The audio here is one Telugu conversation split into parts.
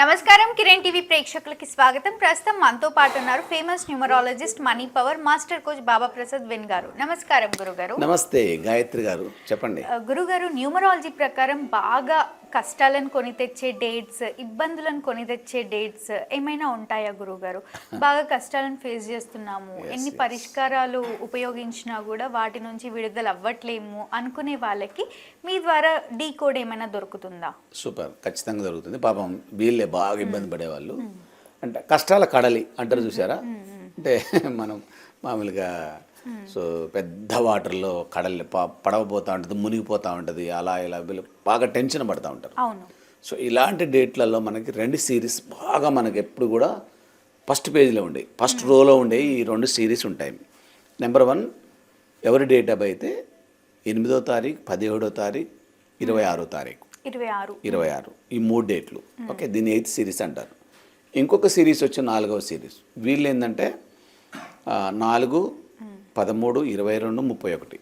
నమస్కారం కిరణ్ టీవీ ప్రేక్షకులకి స్వాగతం. ప్రస్తుతం మనతో పాటు ఉన్నారు famous numerologist money power master coach Baba Prasad when గారు. నమస్కారం గురుగారు. నమస్తే గాయత్రి గారు. చెప్పండి. గురుగారు న్యూమరాలజీ ప్రకారం బాగా కష్టాలను కొని తెచ్చే డేట్స్ ఇబ్బందులను కొని తెచ్చే డేట్స్ ఏమైనా ఉంటాయా గురుగారు? బాగా కష్టాలను ఫేస్ చేస్తున్నాము. ఎన్ని పరిష్కారాలు ఉపయోగించినా కూడా వాటి నుంచి విడుదల అవ్వట్లేము అనుకునే వాళ్ళకి మీ ద్వారా డీ కోడ్ ఏమైనా దొరుకుతుందా? సూపర్. ఖచ్చితంగా జరుగుతుంది పాపం వీళ్ళే బాగా ఇబ్బంది పడేవాళ్ళు. అంటే కష్టాల కడలి అంటారు చూసారా అంటే మనం మామూలుగా సో పెద్ద వాటర్లో కడలి ప- పడవపోతూ ఉంటుంది మునిగిపోతూ ఉంటుంది అలా ఇలా బాగా టెన్షన్ పడుతూ ఉంటారు. సో ఇలాంటి డేట్లలో మనకి రెండు సిరీస్ బాగా మనకి ఎప్పుడు కూడా ఫస్ట్ పేజీలో ఉండే ఫస్ట్ రోలో ఉండే ఈ రెండు సిరీస్ ఉంటాయి. నెంబర్ వన్ ఎవరి డేట్ ఆఫ్ అయితే ఎనిమిదో తారీఖు పదిహేడో తారీఖు ఇరవై ఆరో తారీఖు. ఇరవై ఆరు. ఇరవై ఆరు. ఈ మూడు డేట్లు. ఓకే దీన్ని ఎయిత్ సిరీస్ అంటారు. ఇంకొక సిరీస్ వచ్చి నాలుగవ సిరీస్. వీళ్ళు ఏంటంటే నాలుగు పదమూడు ఇరవై రెండు ముప్పై ఒకటి.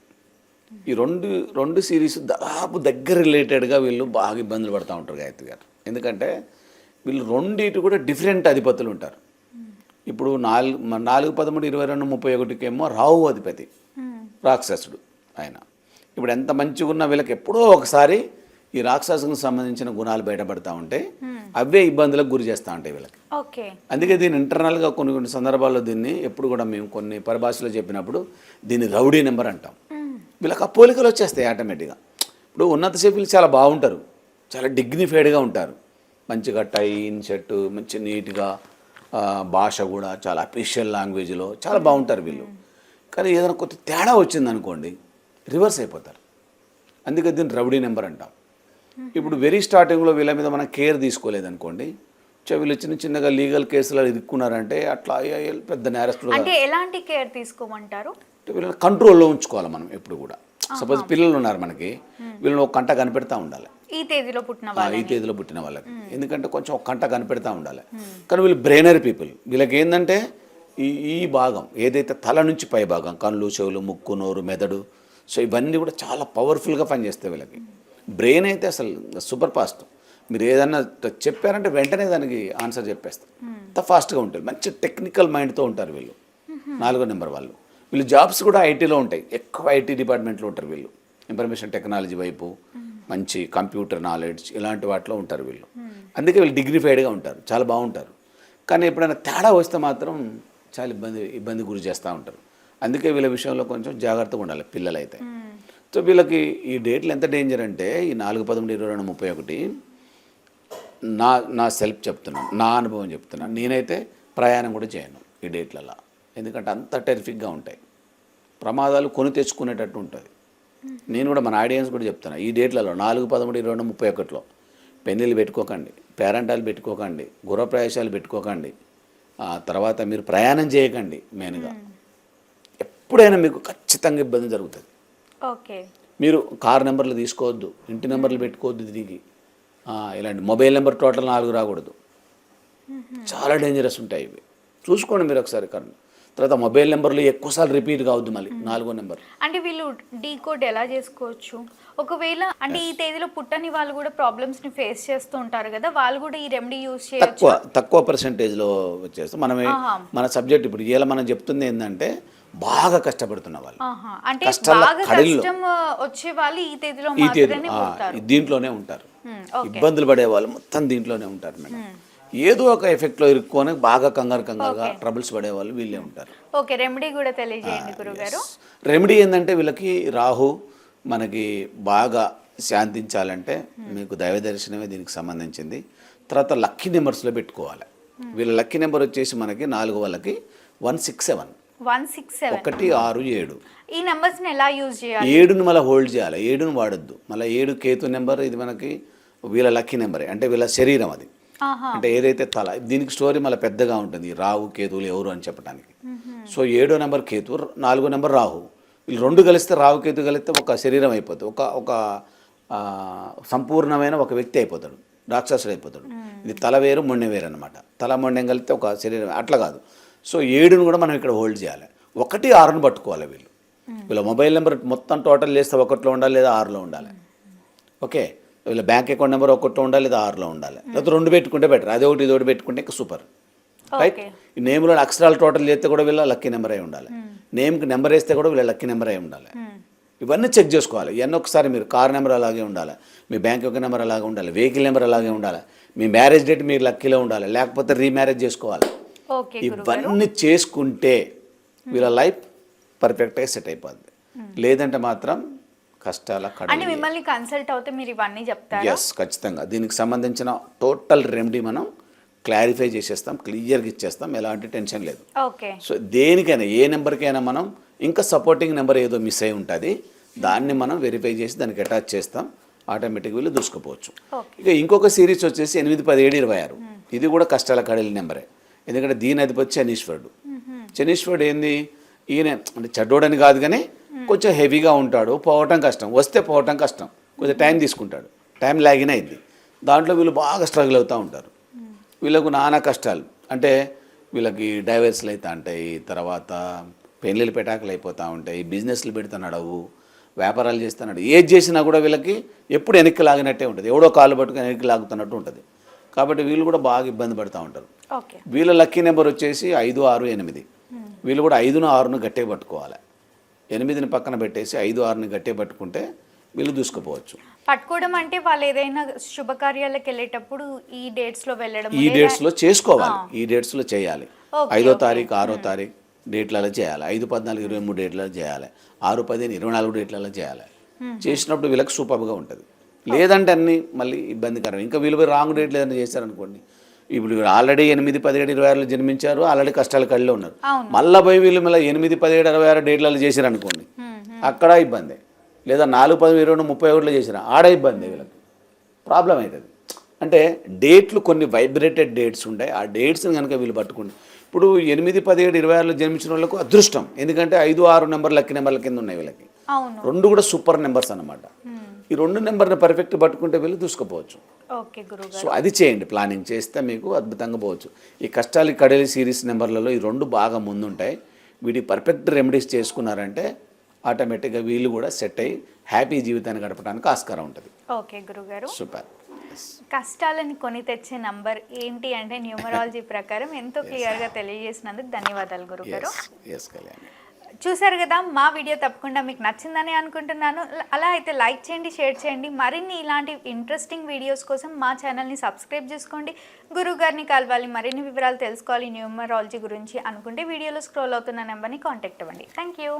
ఈ రెండు రెండు సిరీస్ దాదాపు దగ్గర రిలేటెడ్గా వీళ్ళు బాగా ఇబ్బందులు పడుతూ ఉంటారు గాయత్రి గారు. ఎందుకంటే వీళ్ళు రెండింటి కూడా డిఫరెంట్ అధిపతులు ఉంటారు. ఇప్పుడు నాలుగు నాలుగు పదమూడు ఇరవై రెండు ముప్పై ఒకటికేమో రాహు అధిపతి. రాక్షసుడు ఆయన. ఇప్పుడు ఎంత మంచిగా ఉన్న వీళ్ళకి ఎప్పుడో ఒకసారి ఈ రాక్షసునికి సంబంధించిన గుణాలు బయటపడతా ఉంటే అవే ఇబ్బందులకు గురి చేస్తూ ఉంటాయి వీళ్ళకి. ఓకే. అందుకే దీన్ని ఇంటర్నల్గా కొన్ని కొన్ని సందర్భాల్లో దీన్ని ఎప్పుడు కూడా మేము కొన్ని పరిభాషలో చెప్పినప్పుడు దీన్ని రౌడీ నెంబర్ అంటాం. వీళ్ళకి ఆ పోలికలు వచ్చేస్తాయి ఆటోమేటిక్గా ఇప్పుడు ఉన్నతసేపు వీళ్ళు చాలా బాగుంటారు. చాలా డిగ్నిఫైడ్గా ఉంటారు. మంచిగా టై ఇన్ షర్టు మంచి నీట్గా భాష కూడా చాలా అఫీషియల్ లాంగ్వేజ్లో చాలా బాగుంటారు వీళ్ళు. కానీ ఏదైనా కొత్త తేడా వచ్చింది అనుకోండి రివర్స్ అయిపోతారు. అందుకే దీన్ని రౌడీ నెంబర్ అంటాం. ఇప్పుడు వెరీ స్టార్టింగ్లో వీళ్ళ మీద మనం కేర్ తీసుకోలేదనుకోండి వీళ్ళు చిన్న చిన్నగా లీగల్ కేసులు ఇరుక్కున్నారంటే అట్లా పెద్ద నేరస్తులు అంటే ఎలాంటి కేర్ తీసుకోమంటారు? వీళ్ళని కంట్రోల్లో ఉంచుకోవాలి మనం ఎప్పుడు కూడా. సపోజ్ పిల్లలు ఉన్నారు మనకి వీళ్ళని ఒక కంట కనిపెడతా ఉండాలి. ఈ తేదీలో పుట్టిన ఈ తేదీలో పుట్టిన వాళ్ళకి. ఎందుకంటే కొంచెం ఒక కంట కనిపెడతా ఉండాలి. కానీ వీళ్ళు బ్రెయినరీ పీపుల్ వీళ్ళకి ఏంటంటే ఈ ఈ భాగం ఏదైతే తల నుంచి పై భాగం కళ్ళు చెవులు ముక్కు నోరు మెదడు సో ఇవన్నీ కూడా చాలా పవర్ఫుల్గా పనిచేస్తాయి వీళ్ళకి. బ్రెయిన్ అయితే అసలు సూపర్ ఫాస్ట్. మీరు ఏదన్నా చెప్పారంటే వెంటనే దానికి ఆన్సర్ చెప్పేస్తారు. అంత ఫాస్ట్గా ఉంటారు. మంచి టెక్నికల్ మైండ్తో ఉంటారు వీళ్ళు. నాలుగో నెంబర్ వాళ్ళు. వీళ్ళు జాబ్స్ కూడా ఐటీలో ఉంటాయి. ఎక్కువ ఐటీ డిపార్ట్మెంట్లో ఉంటారు వీళ్ళు. ఇన్ఫర్మేషన్ టెక్నాలజీ వైపు మంచి కంప్యూటర్ నాలెడ్జ్ ఇలాంటి వాటిలో ఉంటారు వీళ్ళు. అందుకే వీళ్ళు డిగ్నిఫైడ్గా ఉంటారు. చాలా బాగుంటారు. కానీ ఎప్పుడైనా తేడా వస్తే మాత్రం చాలా ఇబ్బంది ఇబ్బంది గురి చేస్తూ ఉంటారు. అందుకే వీళ్ళ విషయంలో కొంచెం జాగ్రత్తగా ఉండాలి పిల్లలైతే. సో వీళ్ళకి ఈ డేట్లు ఎంత డేంజర్ అంటే ఈ నాలుగు పదమూడు ఇరవై రెండు ముప్పై ఒకటి నా నా సెల్ఫ్ చెప్తున్నాను నా అనుభవం చెప్తున్నాను. నేనైతే ప్రయాణం కూడా చేయను ఈ డేట్లలో. ఎందుకంటే అంత టెరిఫిక్గా ఉంటాయి. ప్రమాదాలు కొని తెచ్చుకునేటట్టు ఉంటుంది. నేను కూడా మన ఆడియన్స్ కూడా చెప్తున్నా ఈ డేట్లలో నాలుగు పదమూడు ఇరవై రెండు ముప్పై ఒకటిలో పెన్నీళ్ళు పెట్టుకోకండి పేరెంటాలు పెట్టుకోకండి గృహప్రవేశాలు పెట్టుకోకండి ఆ తర్వాత మీరు ప్రయాణం చేయకండి మెయిన్గా. ఎప్పుడైనా మీకు ఖచ్చితంగా ఇబ్బంది జరుగుతుంది. ఓకే. మీరు కార్ నెంబర్లు తీసుకోవద్దు ఇంటి నెంబర్లు పెట్టుకోవద్దు తిరిగి. ఇలాంటి మొబైల్ నెంబర్ టోటల్ నాలుగు రాకూడదు. చాలా డేంజరస్ ఉంటాయి ఇవి. చూసుకోండి మీరు ఒకసారి కరెంట్ తర్వాత మొబైల్ నెంబర్లు ఎక్కువసార్లు రిపీట్ కావద్దు మళ్ళీ నాలుగో నెంబర్. అంటే వీళ్ళు డీ కోడ్ ఎలా చేసుకోవచ్చు? ఒకవేళ అంటే ఈ తేదీలో పుట్టని వాళ్ళు కూడా ప్రాబ్లమ్స్ని ఫేస్ చేస్తూ ఉంటారు కదా వాళ్ళు కూడా ఈ రెమెడీ యూజ్ చేయొచ్చు? తక్కువ తక్కువ పర్సంటేజ్లో వచ్చేస్తాం. మనం ఆహా. మన సబ్జెక్ట్ ఇప్పుడు ఇలా మనం చెప్తుంది ఏంటంటే బాగా కష్టపడుతున్న వాళ్ళు. కష్టాల ఈ తేదీలో దీంట్లోనే ఉంటారు. ఇబ్బందులు పడే వాళ్ళు మొత్తం దీంట్లోనే ఉంటారు మేడం. ఏదో ఒక ఎఫెక్ట్లో ఇరుక్కొని బాగా కంగారు కంగారుగా ట్రబుల్స్ పడే వాళ్ళు వీళ్ళే ఉంటారు. ఓకే రెమెడీ కూడా తెలియజేయండి గురుగారు. రెమెడీ ఏంటంటే వీళ్ళకి రాహు మనకి బాగా శాంతించాలంటే మీకు దైవ దర్శనమే దీనికి సంబంధించింది. తర్వాత లక్కీ నెంబర్స్లో పెట్టుకోవాలి. వీళ్ళ లక్కీ నెంబర్ వచ్చేసి మనకి నాలుగు వాళ్ళకి one six seven one six seven. ఒకటి ఆరు ఏడు. ఈ numbers ని ఎలా యూజ్ చేయాలి? ఏడుని మళ్ళీ హోల్డ్ చేయాలి. ఏడుని వాడొద్దు. మళ్ళీ ఏడు కేతు నెంబర్ ఇది మనకి వీళ్ళ లక్కీ నెంబరే. అంటే వీళ్ళ శరీరం అది. అంటే ఏదైతే తల దీనికి స్టోరీ మళ్ళీ పెద్దగా ఉంటుంది. రాహు కేతువులు ఎవరు అని చెప్పడానికి సో ఏడో నెంబర్ కేతు నాలుగో నెంబర్ రాహు. వీళ్ళు రెండు కలిస్తే రాహు కేతు కలిస్తే ఒక శరీరం అయిపోతుంది. ఒక ఒక ఆ, సంపూర్ణమైన ఒక వ్యక్తి అయిపోతాడు. రాక్షసుడు అయిపోతాడు. ఇది తల వేరు మొండెం వేరు అనమాట తల మొండెం కలిస్తే ఒక శరీరం. అట్లా కాదు. సో ఏడును కూడా మనం ఇక్కడ హోల్డ్ చేయాలి. ఒకటి ఆరును పట్టుకోవాలి వీళ్ళు. వీళ్ళ మొబైల్ నెంబర్ మొత్తం టోటల్ చేస్తే ఒకటిలో ఉండాలి లేదా ఆరులో ఉండాలి. ఓకే? వీళ్ళ బ్యాంక్ అకౌంట్ నెంబర్ ఒకటి ఉండాలి లేదా ఆరులో ఉండాలి. లేకపోతే రెండు పెట్టుకుంటే బెటర్. అది ఒకటి ఇది ఒకటి పెట్టుకుంటే ఇంకా సూపర్. రైట్? ఈ నేమ్లో అక్షరాలు టోటల్ చేస్తే కూడా వీళ్ళ లక్కీ నెంబర్ అయి ఉండాలి నేమ్కి నెంబర్ వేస్తే కూడా వీళ్ళ లక్కీ నెంబర్ అయి ఉండాలి ఇవన్నీ చెక్ చేసుకోవాలి. ఇవన్నీ ఒకసారి మీరు కార్ నెంబర్ అలాగే ఉండాలి. మీ బ్యాంక్ యొక్క నెంబర్ అలాగే ఉండాలి. వెహికల్ నెంబర్ అలాగే ఉండాలి. మీ మ్యారేజ్ డేట్ మీరు లక్కీలో ఉండాలి. లేకపోతే రీమ్యారేజ్ చేసుకోవాలి. ఇవన్నీ చేసుకుంటే వీళ్ళ లైఫ్ పర్ఫెక్ట్గా సెట్ అయిపోద్ది. లేదంటే మాత్రం కష్టాల అంటే కడ మిమ్మల్ని కన్సల్ట్ అవుతే మీరు ఇవన్నీ చెప్తారా? ఎస్ ఖచ్చితంగా. దీనికి సంబంధించిన టోటల్ రెమెడీ మనం క్లారిఫై చేసేస్తాం క్లియర్గా ఇచ్చేస్తాం ఎలాంటి టెన్షన్ లేదు. ఓకే. సో దేనికైనా ఏ నెంబర్కైనా మనం ఇంకా సపోర్టింగ్ నెంబర్ ఏదో మిస్ అయి ఉంటుంది దాన్ని మనం వెరిఫై చేసి దానికి అటాచ్ చేస్తాం ఆటోమేటిక్గా వీళ్ళు దూసుకుపోవచ్చు. ఇక ఇంకొక సిరీస్ వచ్చేసి ఎనిమిది పదిహేడు ఇరవై ఆరు. ఇది కూడా కష్టాల కడలి నెంబరే. ఎందుకంటే దీని అధిపతి శనీశ్వరుడు. శనీశ్వరుడు ఏంది? ఈయన అంటే చెడ్డోడని కాదు కానీ కొంచెం హెవీగా ఉంటాడు పోవటం కష్టం. వస్తే పోవటం కష్టం. కొంచెం టైం తీసుకుంటాడు. టైం లాగిన అయింది. దాంట్లో వీళ్ళు బాగా స్ట్రగుల్ అవుతూ ఉంటారు. వీళ్ళకు నానా కష్టాలు. అంటే వీళ్ళకి డైవర్స్లు అవుతూ ఉంటాయి తర్వాత పెళ్ళిళ్ళు పెటాకులు అయిపోతూ ఉంటాయి బిజినెస్లు పెడుతున్నాడు వ్యాపారాలు చేస్తున్నాడు ఏది చేసినా కూడా వీళ్ళకి ఎప్పుడు వెనక్కి లాగినట్టే ఉంటుంది. ఎవడో కాళ్ళు పట్టుకుని వెనక్కి లాగుతున్నట్టు ఉంటుంది. కాబట్టి వీళ్ళు కూడా బాగా ఇబ్బంది పడుతూ ఉంటారు. వీళ్ళ లక్కీ నెంబర్ వచ్చేసి ఐదు ఆరు ఎనిమిది. వీళ్ళు కూడా ఐదును ఆరును గట్టిగా పట్టుకోవాలి. ఎనిమిదిని పక్కన పెట్టేసి ఐదు ఆరుని గట్టిగా పట్టుకుంటే వీళ్ళు దూసుకుపోవచ్చు. పట్టుకోవడం అంటే వాళ్ళు ఏదైనా శుభకార్యాలకు వెళ్ళేటప్పుడు ఈ డేట్స్లో వెళ్ళడం ఈ డేట్స్లో చేసుకోవాలి. ఈ డేట్స్లో చేయాలి. ఐదో తారీఖు ఆరో తారీఖు డేట్లలో చేయాలి. ఐదు పద్నాలుగు ఇరవై మూడు డేట్లలో చేయాలి. ఆరు పదిహేను ఇరవై నాలుగు డేట్లలో చేయాలి. చేసినప్పుడు వీళ్ళకి సూపర్గా ఉంటుంది. లేదంటే అన్ని మళ్ళీ ఇబ్బందికరం. ఇంకా వీళ్ళు పోయి రాంగ్ డేట్లు ఏదైనా చేశారనుకోండి. ఇప్పుడు ఆల్రెడీ ఎనిమిది పదిహేడు ఇరవై ఆరులో జన్మించారు ఆల్రెడీ కష్టాలు కళ్ళలో ఉన్నారు. మళ్ళీ పోయి వీళ్ళు మళ్ళీ ఎనిమిది పదిహేడు ఇరవై ఆరు డేట్లలో చేశారనుకోండి అక్కడ ఇబ్బంది. లేదా నాలుగు పది ఇరవై రెండు ముప్పై ఒకటిలో చేసిన ఆడ ఇబ్బంది వీళ్ళకి. ప్రాబ్లం అవుతుంది. అంటే డేట్లు కొన్ని వైబ్రేటెడ్ డేట్స్ ఉంటాయి. ఆ డేట్స్ని కనుక వీళ్ళు పట్టుకుంటే ఇప్పుడు ఎనిమిది పదిహేడు ఇరవై ఆరులో జన్మించిన వాళ్ళకు అదృష్టం. ఎందుకంటే ఐదు ఆరు నెంబర్ లక్కీ నెంబర్ల కింద ఉన్నాయి వీళ్ళకి. రెండు కూడా సూపర్ నెంబర్స్ అన్నమాట. ఈ రెండు నెంబర్ని పర్ఫెక్ట్ పట్టుకుంటే వీళ్ళు దూసుకుపోవచ్చు. సో అది చేయండి ప్లానింగ్ చేస్తే మీకు అద్భుతంగా పోవచ్చు. ఈ కష్టాలు కడలి సిరీస్ నెంబర్లలో ఈ రెండు బాగా ముందుంటాయి. వీటి పర్ఫెక్ట్ రెమెడీస్ చేసుకున్నారంటే ఆటోమేటిక్గా వీళ్ళు కూడా సెట్ అయ్యి హ్యాపీ జీవితాన్ని గడపడానికి ఆస్కారం ఉంటుంది. ఓకే గురుగారు. సూపర్ కష్టాలని కొని తెచ్చే నంబర్ ఏంటి అంటే న్యూమరాలజీ ప్రకారం ఎంతో క్లియర్గా తెలియజేసినందుకు ధన్యవాదాలు గురుగారు. ఎస్ కళ్యాణి. చూసారు కదా మా వీడియో తప్పకుండా మీకు నచ్చిందని అనుకుంటున్నాను. అలా అయితే లైక్ చేయండి షేర్ చేయండి. మరిన్ని ఇలాంటి ఇంట్రెస్టింగ్ వీడియోస్ కోసం మా ఛానల్ని సబ్స్క్రైబ్ చేసుకోండి. గురువు గారిని కలవాలి మరిన్ని వివరాలు తెలుసుకోవాలి న్యూమరాలజీ గురించి అనుకుంటే వీడియోలో స్క్రోల్ అవుతున్న నెంబర్ని కాంటాక్ట్ అవ్వండి. Thank you